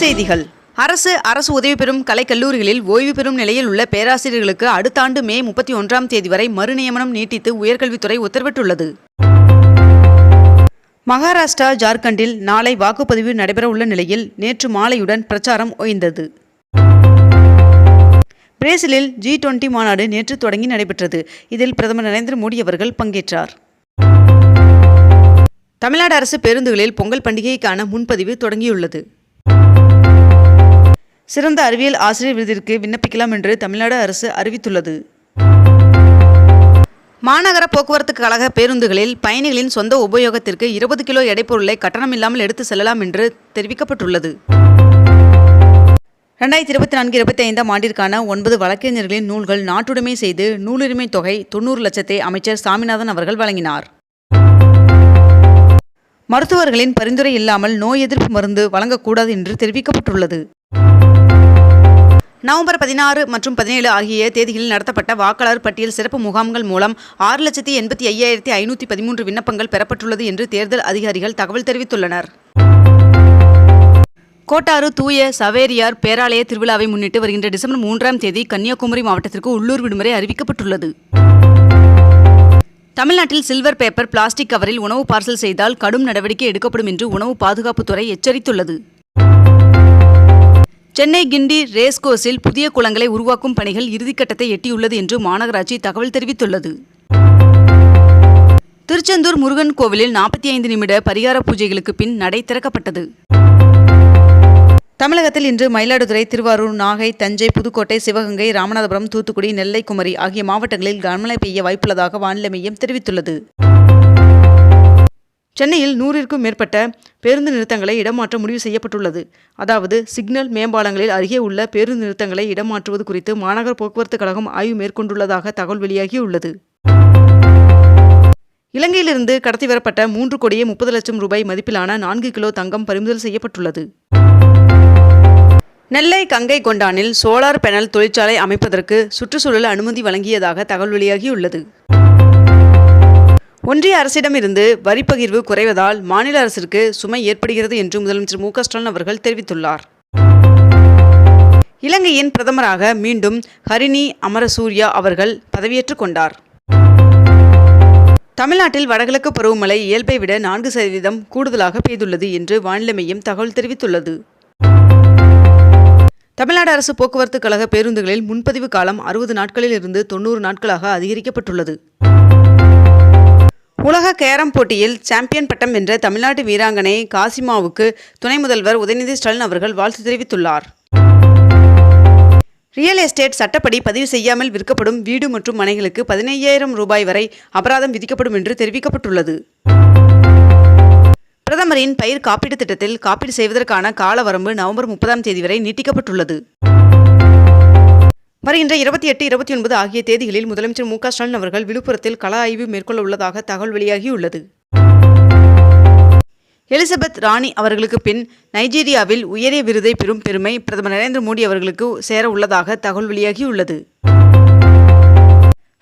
செய்திகள். அரசு அரசு உதவி பெறும் கலைக்கல்லூரிகளில் ஓய்வு பெறும் நிலையில் உள்ள பேராசிரியர்களுக்கு அடுத்த ஆண்டு மே முப்பத்தி ஒன்றாம் தேதி வரை மறுநியமனம் நீட்டித்து உயர்கல்வித்துறை உத்தரவிட்டுள்ளது. மகாராஷ்டிரா ஜார்க்கண்டில் நாளை வாக்குப்பதிவு நடைபெறவுள்ள நிலையில் நேற்று மாலையுடன் பிரச்சாரம் ஓய்ந்தது. பிரேசிலில் ஜி டுவெண்டி மாநாடு நேற்று தொடங்கி நடைபெற்றது. இதில் பிரதமர் நரேந்திர மோடி அவர்கள் பங்கேற்றார். தமிழ்நாடு அரசு பேருந்துகளில் பொங்கல் பண்டிகைக்கான முன்பதிவு தொடங்கியுள்ளது. சிறந்த அறிவியல் ஆசிரியர் விருதிற்கு விண்ணப்பிக்கலாம் என்று தமிழ்நாடு அரசு அறிவித்துள்ளது. மாநகர போக்குவரத்து கழக பேருந்துகளில் பயணிகளின் சொந்த உபயோகத்திற்கு இருபது கிலோ எடைப்பொருளை கட்டணமில்லாமல் எடுத்து செல்லலாம் என்று தெரிவிக்கப்பட்டுள்ளது. ரெண்டாயிரத்தி இருபத்தி நான்கு இருபத்தி ஐந்தாம் ஆண்டிற்கான ஒன்பது வழக்கறிஞர்களின் நூல்கள் நாட்டுடைமை செய்து நூலுரிமை தொகை தொண்ணூறு லட்சத்தை அமைச்சர் சாமிநாதன் அவர்கள் வழங்கினார். மருத்துவர்களின் பரிந்துரை இல்லாமல் நோய் எதிர்ப்பு மருந்து வழங்கக்கூடாது என்று தெரிவிக்கப்பட்டுள்ளது. நவம்பர் பதினாறு மற்றும் பதினேழு ஆகிய தேதிகளில் நடத்தப்பட்ட வாக்காளர் பட்டியல் சிறப்பு முகாம்கள் மூலம் ஆறு லட்சத்தி எண்பத்தி ஐயாயிரத்தி ஐநூற்றி பதிமூன்று விண்ணப்பங்கள் பெறப்பட்டுள்ளது என்று தேர்தல் அதிகாரிகள் தகவல் தெரிவித்துள்ளனர். கோட்டாறு தூய சவேரியார் பேராலய திருவிழாவை முன்னிட்டு வருகின்ற டிசம்பர் மூன்றாம் தேதி கன்னியாகுமரி மாவட்டத்திற்கு உள்ளூர் விடுமுறை அறிவிக்கப்பட்டுள்ளது. தமிழ்நாட்டில் சில்வர் பேப்பர் பிளாஸ்டிக் கவரில் உணவு பார்சல் செய்தால் கடும் நடவடிக்கை எடுக்கப்படும் என்று உணவு பாதுகாப்புத்துறை எச்சரித்துள்ளது. சென்னை கிண்டி ரேஸ்கோஸில் புதிய குளங்களை உருவாக்கும் பணிகள் இறுதிக்கட்டத்தை எட்டியுள்ளது என்று மாநகராட்சி தகவல் தெரிவித்துள்ளது. திருச்செந்தூர் முருகன் கோவிலில் நாற்பத்தி ஐந்து நிமிட பரிகார பூஜைகளுக்கு பின் நடை திறக்கப்பட்டது. தமிழகத்தில் இன்று மயிலாடுதுறை திருவாரூர் நாகை தஞ்சை புதுக்கோட்டை சிவகங்கை ராமநாதபுரம் தூத்துக்குடி நெல்லை குமரி ஆகிய மாவட்டங்களில் கனமழை பெய்ய வாய்ப்புள்ளதாக வானிலை மையம் தெரிவித்துள்ளது. சென்னையில் நூறிற்கும் மேற்பட்ட பேருந்து நிறுத்தங்களை இடமாற்ற முடிவு செய்யப்பட்டுள்ளது. அதாவது சிக்னல் மேம்பாலங்களில் அருகே உள்ள பேருந்து நிறுத்தங்களை இடமாற்றுவது குறித்து மாநகர போக்குவரத்து கழகம் ஆய்வு மேற்கொண்டுள்ளதாக தகவல் வெளியாகியுள்ளது. இலங்கையிலிருந்து கடத்தி வரப்பட்ட மூன்று கோடியே முப்பது லட்சம் ரூபாய் மதிப்பிலான நான்கு கிலோ தங்கம் பறிமுதல் செய்யப்பட்டுள்ளது. நெல்லை கங்கை கொண்டானில் சோலார் பேனல் தொழிற்சாலை அமைப்பதற்கு சுற்றுச்சூழல் அனுமதி வழங்கியதாக தகவல் வெளியாகியுள்ளது. ஒன்றிய அரசிடமிருந்து வரிப்பகிர்வு குறைவதால் மாநில அரசிற்கு சுமை ஏற்படுகிறது என்று முதலமைச்சர் மு ஸ்டாலின் அவர்கள் தெரிவித்துள்ளார். இலங்கையின் பிரதமராக மீண்டும் ஹரிணி அமரசூர்யா அவர்கள் பதவியேற்றுக் கொண்டார். தமிழ்நாட்டில் வடகிழக்கு பருவமழை இயல்பை விட நான்கு சதவீதம் கூடுதலாக பெய்துள்ளது என்று வானிலை மையம் தகவல் தெரிவித்துள்ளது. தமிழ்நாடு அரசு போக்குவரத்து கழக பேருந்துகளில் முன்பதிவு காலம் அறுபது நாட்களில் இருந்து தொண்ணூறு நாட்களாக அதிகரிக்கப்பட்டுள்ளது. உலக கேரம் போட்டியில் சாம்பியன் பட்டம் வென்ற தமிழ்நாட்டு வீராங்கனை காசிமாவுக்கு துணை முதல்வர் உதயநிதி ஸ்டாலின் அவர்கள் வாழ்த்து தெரிவித்துள்ளார். ரியல் எஸ்டேட் சட்டப்படி பதிவு செய்யாமல் விற்கப்படும் வீடு மற்றும் மனைகளுக்கு பதினையாயிரம் ரூபாய் வரை அபராதம் விதிக்கப்படும் என்று தெரிவிக்கப்பட்டுள்ளது. பிரதமரின் பயிர் காப்பீடு திட்டத்தில் காப்பீடு செய்வதற்கான கால வரம்பு நவம்பர் முப்பதாம் தேதி வரை நீட்டிக்கப்பட்டுள்ளது. வருகின்ற இருபத்தி எட்டு இருபத்தி ஒன்பது ஆகிய தேதிகளில் முதலமைச்சர் மு க ஸ்டாலின் அவர்கள் விழுப்புரத்தில் கள ஆய்வு மேற்கொள்ள உள்ளதாக தகவல் வெளியாகியுள்ளது. எலிசபெத் ராணி அவர்களுக்கு பின் நைஜீரியாவில் உயரிய விருதை பெறும் பெருமை பிரதமர் நரேந்திர மோடி அவர்களுக்கு சேர உள்ளதாக தகவல் வெளியாகியுள்ளது.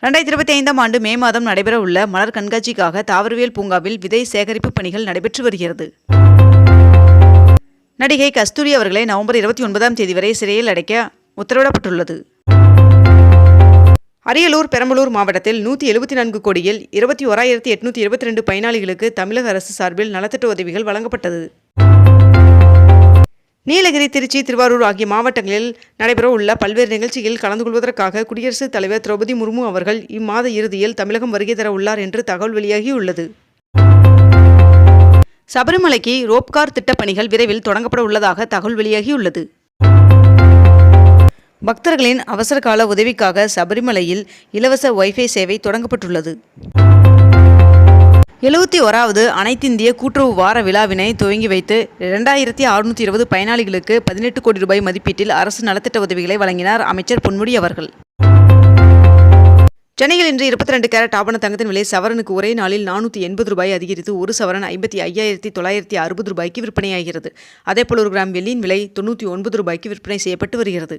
ரெண்டாயிரத்தி இருபத்தி ஐந்தாம் ஆண்டு மே மாதம் நடைபெறவுள்ள மலர் கண்காட்சிக்காக தாவரவியல் பூங்காவில் விதை சேகரிப்பு பணிகள் நடைபெற்று வருகிறது. நடிகை கஸ்தூரி அவர்களை நவம்பர் இருபத்தி ஒன்பதாம் தேதி வரை சிறையில் அடைக்க உத்தரவிடப்பட்டுள்ளது. அரியலூர் பெரம்பலூர் மாவட்டத்தில் நூற்றி எழுபத்தி நான்கு கோடியில் இருபத்தி ஓராயிரத்தி எட்நூற்றி இருபத்தி ரெண்டு பயனாளிகளுக்கு தமிழக அரசு சார்பில் நலத்திட்ட உதவிகள் வழங்கப்பட்டது. நீலகிரி திருச்சி திருவாரூர் ஆகிய மாவட்டங்களில் நடைபெற உள்ள பல்வேறு நிகழ்ச்சியில் கலந்து கொள்வதற்காக குடியரசுத் தலைவர் திரௌபதி முர்மு அவர்கள் இம்மாத இறுதியில் தமிழகம் வருகை தர உள்ளார் என்று தகவல் வெளியாகியுள்ளது சபரிமலைக்கு ரோப்கார் திட்டப்பணிகள் விரைவில் தொடங்கப்பட உள்ளதாக தகவல் வெளியாகியுள்ளது பக்தர்களின் அவசரகால உதவிக்காக சபரிமலையில் இலவச வைஃபை சேவை தொடங்கப்பட்டுள்ளது. எழுபத்தி ஓராவது அனைத்திந்திய கூட்டுறவு வார விழாவினை துவங்கி வைத்து இரண்டாயிரத்தி அறுநூற்றி இருபது பயனாளிகளுக்கு பதினெட்டு கோடி ரூபாய் மதிப்பீட்டில் அரசு நலத்திட்ட உதவிகளை வழங்கினார் அமைச்சர் பொன்முடி அவர்கள். சென்னையில் இன்று இருபத்தி ரெண்டு கேரட் ஆபண தங்கத்தின் விலை சவரனுக்கு ஒரே நாளில் நானூற்றி எண்பது ரூபாய் அதிகரித்து ஒரு சவரன் ஐம்பத்தி ஐயாயிரத்தி தொள்ளாயிரத்தி அறுபது ரூபாய்க்கு விற்பனையாகிறது. அதேபோல் ஒரு கிராம் வெள்ளியின் விலை தொண்ணூற்றி ஒன்பது ரூபாய்க்கு விற்பனை செய்யப்பட்டு வருகிறது.